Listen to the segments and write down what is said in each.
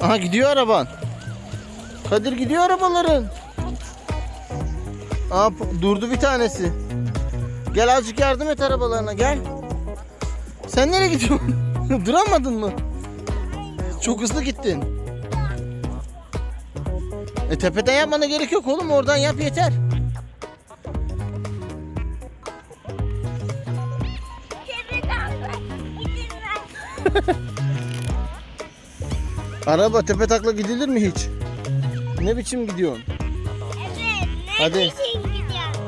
Aha gidiyor araban. Kadir gidiyor arabaların. Aa, durdu bir tanesi. Gel azıcık yardım et arabalarına gel. Sen nereye gidiyorsun? Duramadın mı? Çok hızlı gittin. E tepeden yapmana gerek yok oğlum oradan yap yeter. Araba tepe takla gidilir mi hiç? Ne biçim gidiyorsun? Evet. Ne Hadi. için gidiyorsun?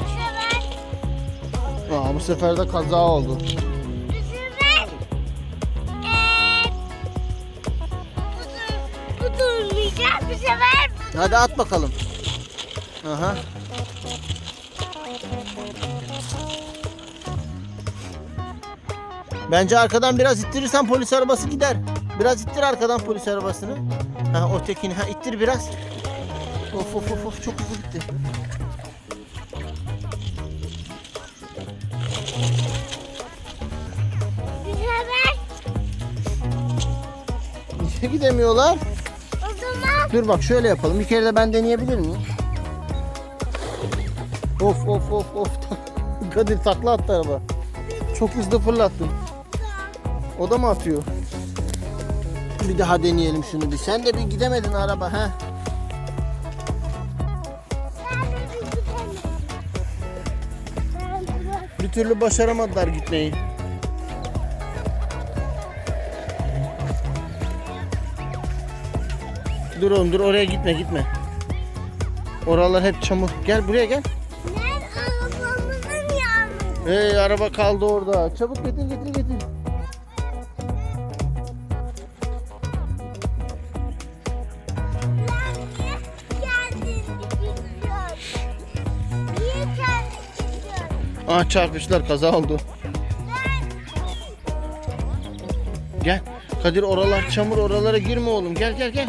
Bu sefer, Aa, bu sefer de kaza oldu. bu sefer eee, bu, dur, bu durmayacak. Bu sefer bu Hadi at bakalım. Aha. Bence arkadan biraz ittirirsen polis arabası gider. Biraz ittir arkadan polis arabasını. Ha o tekini ha ittir biraz. Of of of of çok hızlı gitti. Niye gidemiyorlar? o zaman Dur bak şöyle yapalım. Bir kere de ben deneyebilir miyim? Of of of of. Kadir takla attı araba. Çok hızlı fırlattın. O da mı atıyor? Bir daha deneyelim şunu bir. Sen de bir gidemedin araba ha. Bir türlü başaramadılar gitmeyi. Dur oğlum dur oraya gitme gitme. Oralar hep çamur. Gel buraya gel. Nerede arabamızın yağmuru? Hey araba kaldı orada. Çabuk getir getir getir. Ah çarpıştılar kaza oldu. Gel. Kadir oralar çamur oralara girme oğlum. Gel gel gel.